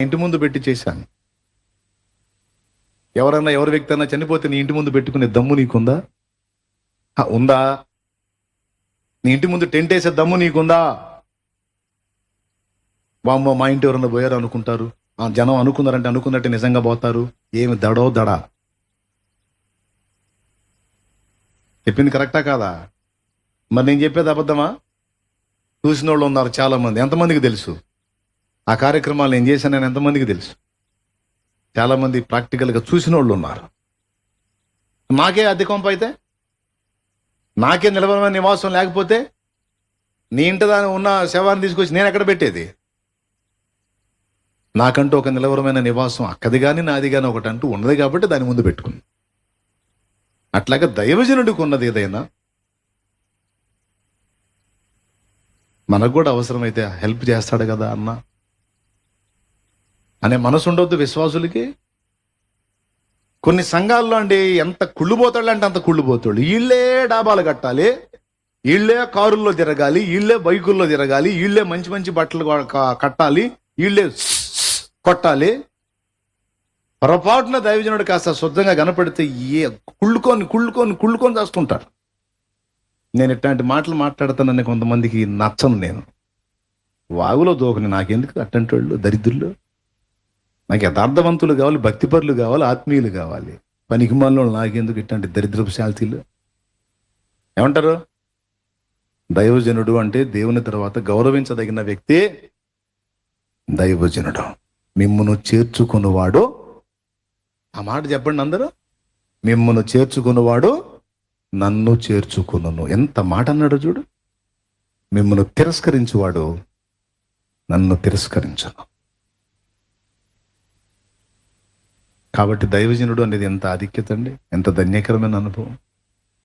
ఇంటి ముందు పెట్టి చేశాను. ఎవరన్నా ఎవరి వ్యక్తి అన్నా చనిపోతే నీ ఇంటి ముందు పెట్టుకునే దమ్ము నీకుందా? ఉందా? నీ ఇంటి ముందు టెంట్ వేసే దమ్ము నీకుందా? బామ్మ మా ఇంటి ఎవరన్నా పోయారు అనుకుంటారు? ఆ జనం అనుకున్నారంటే అనుకున్నట్టు నిజంగా పోతారు. ఏమి దడో దడ. చెప్పింది కరెక్టా కాదా? మరి నేను చెప్పేది అబద్ధమా? చూసిన వాళ్ళు ఉన్నారు చాలా మంది ఎంతమందికి తెలుసు? ఆ కార్యక్రమాలు నేను చేశానని ఎంతమందికి తెలుసు? చాలామంది ప్రాక్టికల్గా చూసిన వాళ్ళు ఉన్నారు. నాకే అద్దె కొంప అయితే నాకే నిలబడమైన నివాసం లేకపోతే నీ ఇంటి దాని ఉన్న శవాన్ని తీసుకొచ్చి నేను ఎక్కడ పెట్టేది? నాకంటూ ఒక నిలవరమైన నివాసం అక్కది కానీ నాది కానీ ఒకటి అంటూ ఉన్నది కాబట్టి దాని ముందు పెట్టుకుంది అట్లాగే దైవజనుడికి ఉన్నది ఏదైనా మనకు కూడా అవసరమైతే హెల్ప్ చేస్తాడు కదా అన్న అనే మనసు ఉండొద్దు విశ్వాసులకి. కొన్ని సంఘాల్లో అండి ఎంత కుళ్ళుపోతాడు అంటే అంత కుళ్ళుపోతాడు వీళ్ళే డాబాలు కట్టాలి వీళ్ళే కారుల్లో తిరగాలి వీళ్ళే బైకుల్లో తిరగాలి వీళ్ళే మంచి మంచి బట్టలు కట్టాలి వీళ్ళే కొట్టాలి. పొరపాటున దైవజనుడు కాస్త శుద్ధంగా కనపడితే ఏ కుళ్ళుకొని కుళ్ళుకొని కుళ్ళుకొని చేస్తుంటారు నేను ఇట్లాంటి మాటలు మాట్లాడుతానని కొంతమందికి నచ్చను నేను. వాగులో దూకని నాకెందుకు అట్టంటి వాళ్ళు దరిద్రులు? నాకు యథార్థవంతులు కావాలి భక్తిపరులు కావాలి ఆత్మీయులు కావాలి. పనికి మనలో నాకెందుకు ఇట్లాంటి దరిద్రపు శాల్తీలు ఏమంటారు? దైవజనుడు అంటే దేవుని తర్వాత గౌరవించదగిన వ్యక్తి దైవజనుడు. మిమ్మను చేర్చుకున్నవాడు ఆ మాట చెప్పండి అందరూ. మిమ్మను చేర్చుకున్నవాడు నన్ను చేర్చుకును ఎంత మాట అన్నాడు చూడు. మిమ్మను తిరస్కరించువాడు నన్ను తిరస్కరించను. కాబట్టి దైవజనుడు అనేది ఎంత ఆధిక్యత అండి? ఎంత ధన్యకరమైన అనుభవం?